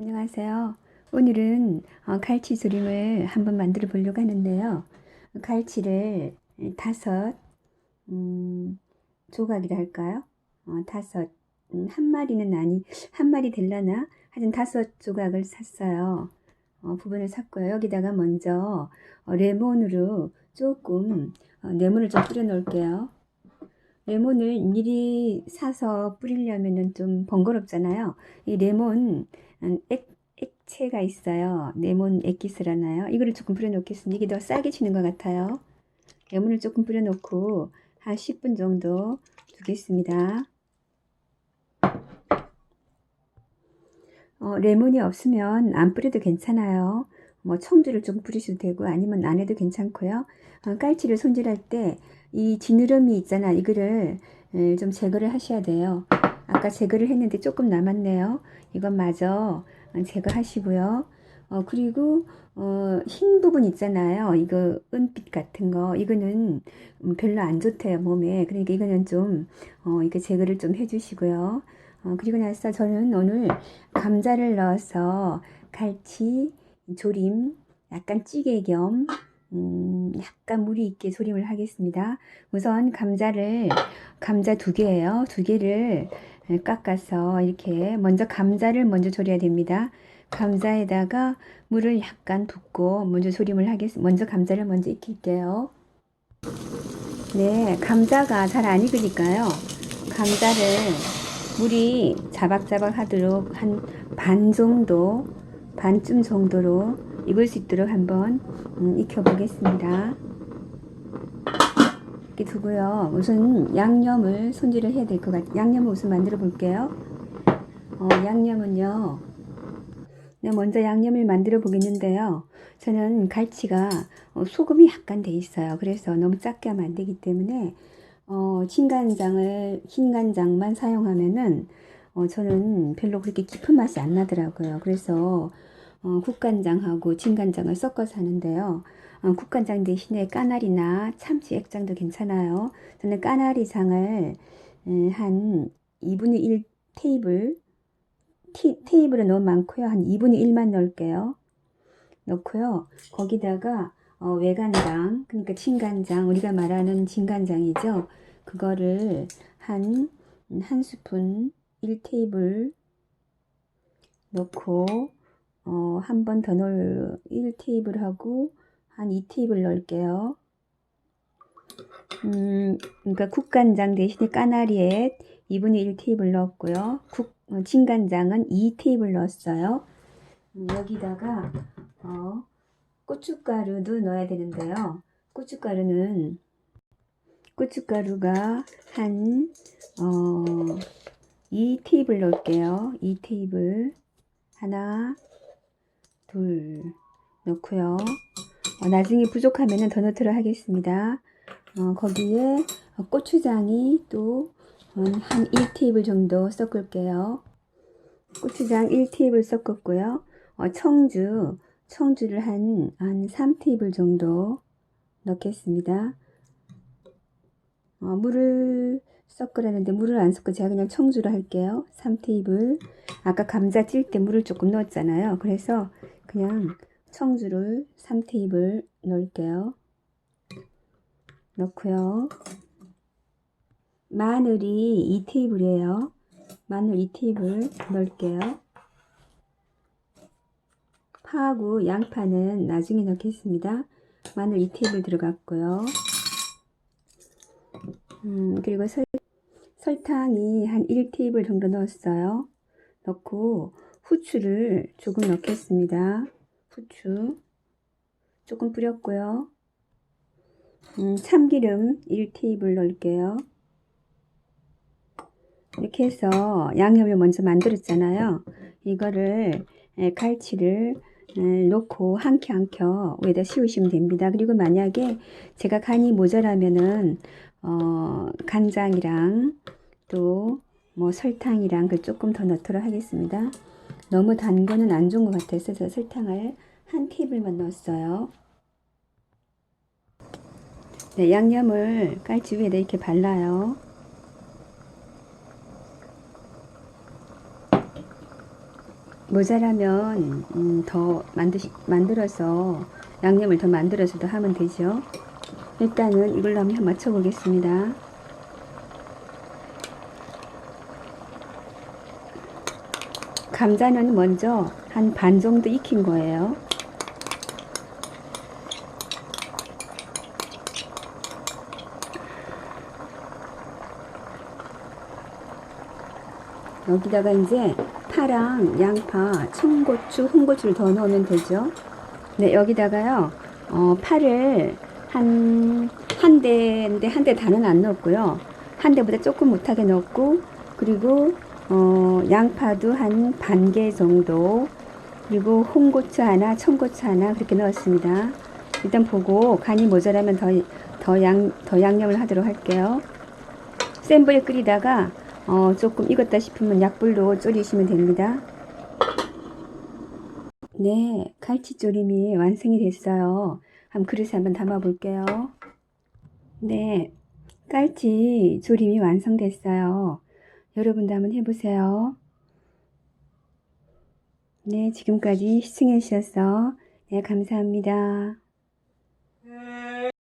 안녕하세요. 오늘은 어, 갈치 조림을 한번 만들어 보려고 하는데요. 갈치를 다섯 음, 조각이라 할까요? 어, 다섯 음, 한 마리는 아니 한 마리 될라나? 하여튼 다섯 조각을 샀어요. 어, 부분을 샀고요. 여기다가 먼저 어, 레몬으로 조금 어, 레몬을 좀 뿌려 놓을게요. 레몬을 미리 사서 뿌리려면은 좀 번거롭잖아요. 이 레몬 음, 액, 액체가 있어요. 레몬 액기스라나요? 이거를 조금 뿌려놓겠습니다. 이게 더 싸게 치는 것 같아요. 레몬을 조금 뿌려놓고 한 10분 정도 두겠습니다. 어, 레몬이 없으면 안 뿌려도 괜찮아요. 뭐 청주를 조금 뿌리셔도 되고 아니면 안 해도 괜찮고요. 어, 깔치를 손질할 때 이 지느러미 있잖아. 이거를 에, 좀 제거를 하셔야 돼요. 아까 제거를 했는데 조금 남았네요. 이건 마저 제거하시고요. 어, 그리고 어, 흰 부분 있잖아요. 이거 은빛 같은 거. 이거는 음, 별로 안 좋대요, 몸에. 그러니까 이거는 좀 어, 이거 제거를 좀 해주시고요. 어, 그리고 나서 저는 오늘 감자를 넣어서 갈치 조림, 약간 찌개 겸 음, 약간 물이 있게 조림을 하겠습니다. 우선 감자를 감자 두 개예요. 두 개를 깎아서 이렇게 먼저 감자를 먼저 조려야 됩니다. 감자에다가 물을 약간 붓고 먼저 조림을 하겠습니다. 먼저 감자를 먼저 익힐게요. 네, 감자가 잘 안 익으니까요. 감자를 물이 자박자박 하도록 한 반 정도, 반쯤 정도로 익을 수 있도록 한번 음, 익혀 보겠습니다. 이렇게 두고요. 우선 양념을 손질을 해야 될 것 같아요. 양념을 우선 만들어 볼게요. 어, 양념은요. 네, 먼저 양념을 만들어 보겠는데요. 저는 갈치가 어, 소금이 약간 돼 있어요. 그래서 너무 작게 하면 안 되기 때문에 어, 진간장을 흰간장만 사용하면은 어, 저는 별로 그렇게 깊은 맛이 안 나더라고요. 그래서 어, 국간장하고 진간장을 섞어서 하는데요. 어, 국간장 대신에 까나리나 참치 액장도 괜찮아요. 저는 까나리장을 음, 한 2분의 1 테이블 티, 테이블은 너무 많고요. 한 2분의 1만 넣을게요. 넣고요. 거기다가 어, 외간장, 그러니까 진간장, 우리가 말하는 진간장이죠. 그거를 한, 한 스푼 1테이블 넣고, 어, 한 번 더 넣을, 1테이블 하고, 한 2테이블 넣을게요. 음, 그러니까 국간장 대신에 까나리에 2분의 1테이블 넣었고요. 국, 어, 진간장은 2테이블 넣었어요. 음, 여기다가, 어, 고춧가루도 넣어야 되는데요. 고춧가루는 고춧가루가 한 어, 2테이블 넣을게요. 2테이블 하나 둘 넣고요. 어, 나중에 부족하면 더 넣도록 하겠습니다. 어, 거기에 고추장이 또 한 1테이블 정도 섞을게요. 고추장 1테이블 섞었고요. 어, 청주 청주를 한, 한 3테이블 정도 넣겠습니다. 어, 물을 섞으라는데 물을 안 섞고 제가 그냥 청주를 할게요. 3테이블. 아까 감자 찔 때 물을 조금 넣었잖아요. 그래서 그냥 청주를 3테이블 넣을게요. 넣고요. 마늘이 2테이블이에요. 마늘 2테이블 넣을게요. 파하고 양파는 나중에 넣겠습니다. 마늘 2테이블 들어갔고요. 음, 그리고 설, 설탕이 한 1테이블 정도 넣었어요. 넣고 후추를 조금 넣겠습니다. 후추 조금 뿌렸고요. 음, 참기름 1테이블 넣을게요. 이렇게 해서 양념을 먼저 만들었잖아요. 이거를 갈치를 놓고 한 켜 한켜 위에다 씌우시면 됩니다. 그리고 만약에 제가 간이 모자라면은 어, 간장이랑 또 뭐 설탕이랑 그 조금 더 넣도록 하겠습니다. 너무 단 거는 안 좋은 것 같아서 저 설탕을 한 테이블만 넣었어요. 네, 양념을 깔치 위에다 이렇게 발라요. 모자라면 음, 더 만드시, 만들어서 양념을 더 만들어서도 하면 되죠. 일단은 이걸로 한번 맞춰보겠습니다. 감자는 먼저 한 반 정도 익힌 거예요. 여기다가 이제 파랑 양파, 청고추, 홍고추를 더 넣으면 되죠. 네, 여기다가요, 어, 파를 한, 한 대인데 한 대 다는 안 넣었고요. 한 대보다 조금 못하게 넣었고, 그리고, 어, 양파도 한 반 개 정도, 그리고 홍고추 하나, 청고추 하나 그렇게 넣었습니다. 일단 보고 간이 모자라면 더, 더 양, 더 양념을 하도록 할게요. 센 불에 끓이다가 어, 조금 익었다 싶으면 약불로 졸이시면 됩니다. 네, 갈치조림이 완성이 됐어요. 한번 그릇에 한번 담아 볼게요. 네, 깔치 조림이 완성됐어요. 여러분도 한번 해보세요. 네, 지금까지 시청해 주셔서 네, 감사합니다. 네.